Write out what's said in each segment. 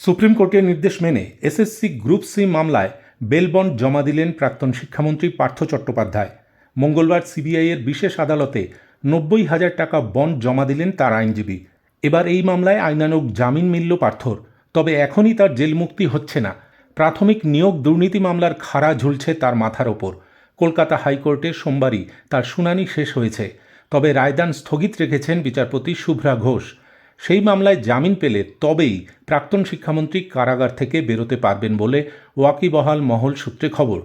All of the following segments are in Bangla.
সুপ্রিম কোর্টের নির্দেশ মেনে এসএসসি গ্রুপ সি মামলায় বেলবন্ড জমা দিলেন প্রাক্তন শিক্ষামন্ত্রী পার্থ চট্টোপাধ্যায়। মঙ্গলবার সিবিআইয়ের বিশেষ আদালতে নব্বই হাজার টাকা বন্ড জমা দিলেন তার আইনজীবী। এবার এই মামলায় আইনানুগ জামিন মিলল পার্থর। তবে এখনই তার জেল মুক্তি হচ্ছে না। প্রাথমিক নিয়োগ দুর্নীতি মামলার খাড়া ঝুলছে তার মাথার ওপর। কলকাতা হাইকোর্টে সোমবারই তার শুনানি শেষ হয়েছে। তবে রায়দান স্থগিত রেখেছেন বিচারপতি শুভ্রা ঘোষ। সেই মামলায় জামিন পেলে তবেই প্রাক্তন শিক্ষামন্ত্রী কারাগার থেকে বেরোতে পারবেন বলে ওয়াকিবহাল মহল সূত্রে খবর।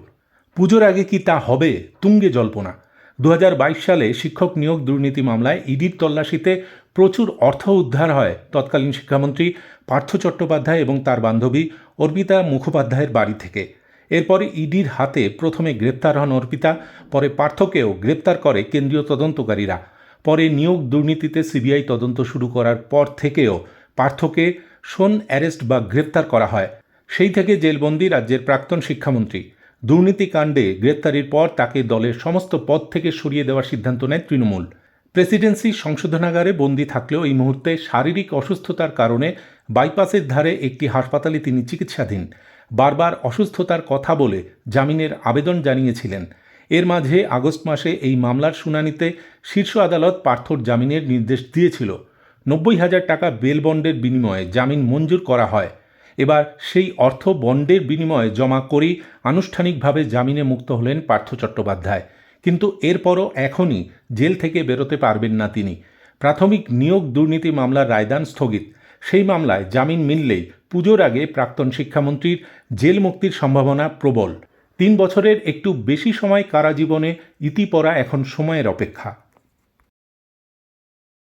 পুজোর আগে কি তা হবে? তুঙ্গে জল্পনা। দু হাজার বাইশ সালে শিক্ষক নিয়োগ দুর্নীতি মামলায় ইডির তল্লাশিতে প্রচুর অর্থ উদ্ধার হয় তৎকালীন শিক্ষামন্ত্রী পার্থ চট্টোপাধ্যায় এবং তার বান্ধবী অর্পিতা মুখোপাধ্যায়ের বাড়ি থেকে। এরপরে ইডির হাতে প্রথমে গ্রেপ্তার হন অর্পিতা, পরে পার্থকেও গ্রেপ্তার করে কেন্দ্রীয় তদন্তকারীরা। পরে নিয়োগ দুর্নীতিতে সিবিআই তদন্ত শুরু করার পর থেকেও পার্থকে শোন অ্যারেস্ট বা গ্রেপ্তার করা হয়। সেই থেকে জেলবন্দি রাজ্যের প্রাক্তন শিক্ষামন্ত্রী দুর্নীতিকাণ্ডে গ্রেপ্তারির পর তাকে দলের সমস্ত পদ থেকে সরিয়ে দেওয়ার সিদ্ধান্ত নেয় তৃণমূল। প্রেসিডেন্সি সংশোধনাগারে বন্দি থাকলেও এই মুহূর্তে শারীরিক অসুস্থতার কারণে বাইপাসের ধারে একটি হাসপাতালে তিনি চিকিৎসাধীন। বারবার অসুস্থতার কথা বলে জামিনের আবেদন জানিয়েছিলেন। এর মাঝে আগস্ট মাসে এই মামলার শুনানিতে শীর্ষ আদালত পার্থর জামিনের নির্দেশ দিয়েছিল। নব্বই হাজার টাকা বেল বন্ডের বিনিময়ে জামিন মঞ্জুর করা হয়। এবার সেই অর্থ বন্ডের বিনিময়ে জমা করেই আনুষ্ঠানিকভাবে জামিনে মুক্ত হলেন পার্থ চট্টোপাধ্যায়। কিন্তু এরপরও এখনই জেল থেকে বেরোতে পারবেন না তিনি। প্রাথমিক নিয়োগ দুর্নীতি মামলার রায়দান স্থগিত। সেই মামলায় জামিন মিললেই পুজোর আগে প্রাক্তন শিক্ষামন্ত্রীর জেল মুক্তির সম্ভাবনা প্রবল। তিন বছরের একটু বেশি সময় কারা জীবনে ইতিপরা এখন সময়ের অপেক্ষা।